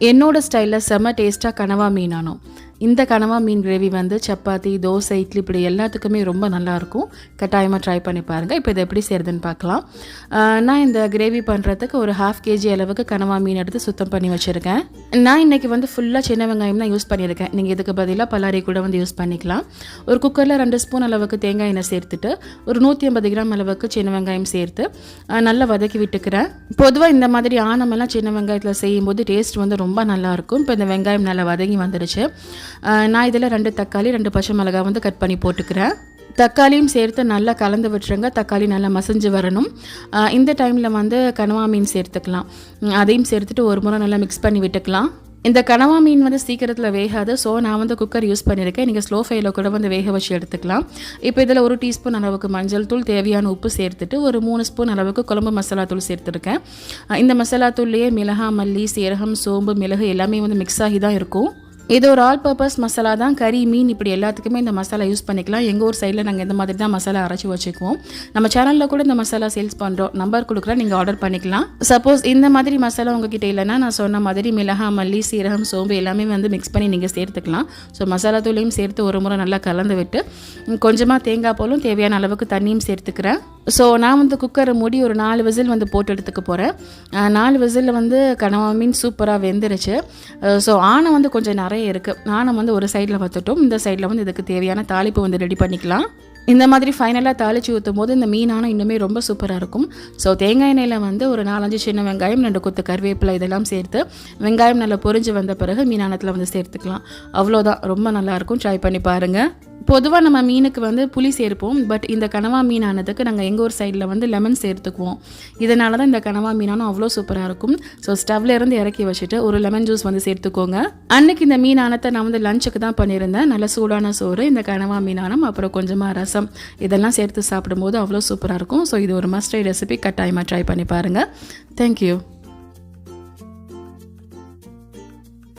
என்னோட ஸ்டைலில் செம்ம டேஸ்ட்டாக கனவா மீனானோ. இந்த கனவா மீன் கிரேவி வந்து சப்பாத்தி தோசை இட்லி இப்படி எல்லாத்துக்குமே ரொம்ப நல்லாயிருக்கும். கட்டாயமாக ட்ரை பண்ணி பாருங்கள் இப்போ இதை எப்படி செய்கிறதுன்னு பார்க்கலாம். நான் இந்த கிரேவி பண்ணுறதுக்கு ஒரு ஹாஃப் கேஜி அளவுக்கு கனவா மீன் எடுத்து சுத்தம் பண்ணி வச்சுருக்கேன். நான் இன்றைக்கி வந்து ஃபுல்லாக சின்ன வெங்காயம் தான் யூஸ் பண்ணியிருக்கேன். நீங்கள் இதுக்கு பதிலாக பல்லாரி கூட வந்து யூஸ் பண்ணிக்கலாம். ஒரு குக்கரில் ரெண்டு ஸ்பூன் அளவுக்கு தேங்காய் எண்ணெய் சேர்த்துட்டு ஒரு நூற்றி ஐம்பது கிராம் அளவுக்கு சின்ன வெங்காயம் சேர்த்து நல்லா வதக்கி விட்டுக்கிறேன். பொதுவாக இந்த மாதிரி ஆனமெல்லாம் சின்ன வெங்காயத்தில் செய்யும்போது டேஸ்ட் வந்து ரொம்ப நல்லாயிருக்கும் இப்போ இந்த வெங்காயம் நல்லா வதங்கி வந்துடுச்சு நான் இதில் ரெண்டு தக்காளி ரெண்டு பச்சை மிளகாய் வந்து கட் பண்ணி போட்டுக்கிறேன். தக்காளியும் சேர்த்து நல்லா கலந்து விட்டுருங்க. தக்காளி நல்லா மசிஞ்சு வரணும். இந்த டைமில் வந்து கனவா மீன் சேர்த்துக்கலாம். அதையும் சேர்த்துட்டு ஒரு முறை நல்லா மிக்ஸ் பண்ணி விட்டுக்கலாம். இந்த கனவா மீன் வந்து சீக்கிரத்தில் வேகாது. ஸோ நான் வந்து குக்கர் யூஸ் பண்ணியிருக்கேன். நீங்கள் ஸ்லோ ஃபைல கூட வந்து வேக வச்சு எடுத்துக்கலாம். இப்போ இதில் ஒரு டீஸ்பூன் அளவுக்கு மஞ்சள் தூள் தேவையான உப்பு சேர்த்துட்டு ஒரு மூணு ஸ்பூன் அளவுக்கு குழம்பு மசாலா தூள் சேர்த்துருக்கேன். இந்த மசாலா தூள்லேயே மிளகா மல்லி சீரகம் சோம்பு மிளகு எல்லாமே வந்து மிக்ஸ் ஆகி தான் இருக்கும். இது ஒரு ஆல் பர்பஸ் மசாலா தான். கறி மீன் இப்படி எல்லாத்துக்குமே இந்த மசாலா யூஸ் பண்ணிக்கலாம். எங்கள் ஊர் சைடில் நாங்கள் இந்த மாதிரி தான் மசாலா அரைச்சி வச்சுக்குவோம். நம்ம சேனலில் கூட இந்த மசாலா சேல்ஸ் பண்ணுறோம் நம்பர் கொடுக்குறேன் நீங்கள் ஆர்டர் பண்ணிக்கலாம். சப்போஸ் இந்த மாதிரி மசாலா உங்ககிட்ட இல்லைன்னா நான் சொன்ன மாதிரி மிளகா மல்லி சீரகம் சோம்பு எல்லாமே வந்து மிக்ஸ் பண்ணி நீங்கள் சேர்த்துக்கலாம். ஸோ மசாலா தூளையும் சேர்த்து ஒரு முறை நல்லா கலந்து விட்டு கொஞ்சமாக தேங்காய் போலும் தேவையான அளவுக்கு தண்ணியும் சேர்த்துக்கிறேன். ஸோ நான் வந்து குக்கரை மூடி ஒரு நாலு விசில் வந்து போட்டு எடுத்துக்க போகிறேன் நாலு விசிலில் வந்து கனவா மீன் சூப்பராக வெந்துருச்சு. ஸோ ஆணை வந்து கொஞ்சம் நிறைய இருக்குது ஆணை வந்து ஒரு சைடில் வத்துட்டோம். இந்த சைடில் வந்து இதுக்கு தேவையான தாளிப்பு வந்து ரெடி பண்ணிக்கலாம். இந்த மாதிரி ஃபைனலாக தாளித்து ஊற்றும் போது இந்த மீனான இன்னுமே ரொம்ப சூப்பராக இருக்கும். ஸோ தேங்காய் எண்ணெயில் வந்து ஒரு நாலஞ்சு சின்ன வெங்காயம் ரெண்டு கொத்து கருவேப்பிலை இதெல்லாம் சேர்த்து வெங்காயம் நல்லா பொரிஞ்சு வந்த பிறகு மீனானத்தில் வந்து சேர்த்துக்கலாம். அவ்வளோதான் ரொம்ப நல்லாயிருக்கும் ட்ரை பண்ணி பாருங்கள் பொதுவாக நம்ம மீனுக்கு வந்து புளி சேர்ப்போம் பட் இந்த கனவா மீனானதுக்கு நாங்கள் எங்கள் ஊர் சைடில் வந்து லெமன் சேர்த்துக்குவோம். இதனால தான் இந்த கனவா மீனானும் அவ்வளோ சூப்பராக இருக்கும். ஸோ ஸ்டவ்ல இருந்து இறக்கி வச்சுட்டு ஒரு லெமன் ஜூஸ் வந்து சேர்த்துக்கோங்க. அன்னைக்கு இந்த மீனானத்தை நான் வந்து லஞ்சுக்கு தான் பண்ணியிருந்தேன். நல்ல சூடான சோறு இந்த கனவா மீனானம் அப்புறம் கொஞ்சமாக ரசம் இதெல்லாம் சேர்த்து சாப்பிடும்போது அவ்வளோ சூப்பராக இருக்கும். ஸோ இது ஒரு மஸ்டை ரெசிபி கட்டாயமாக ட்ரை பண்ணி பாருங்கள் தேங்க்யூ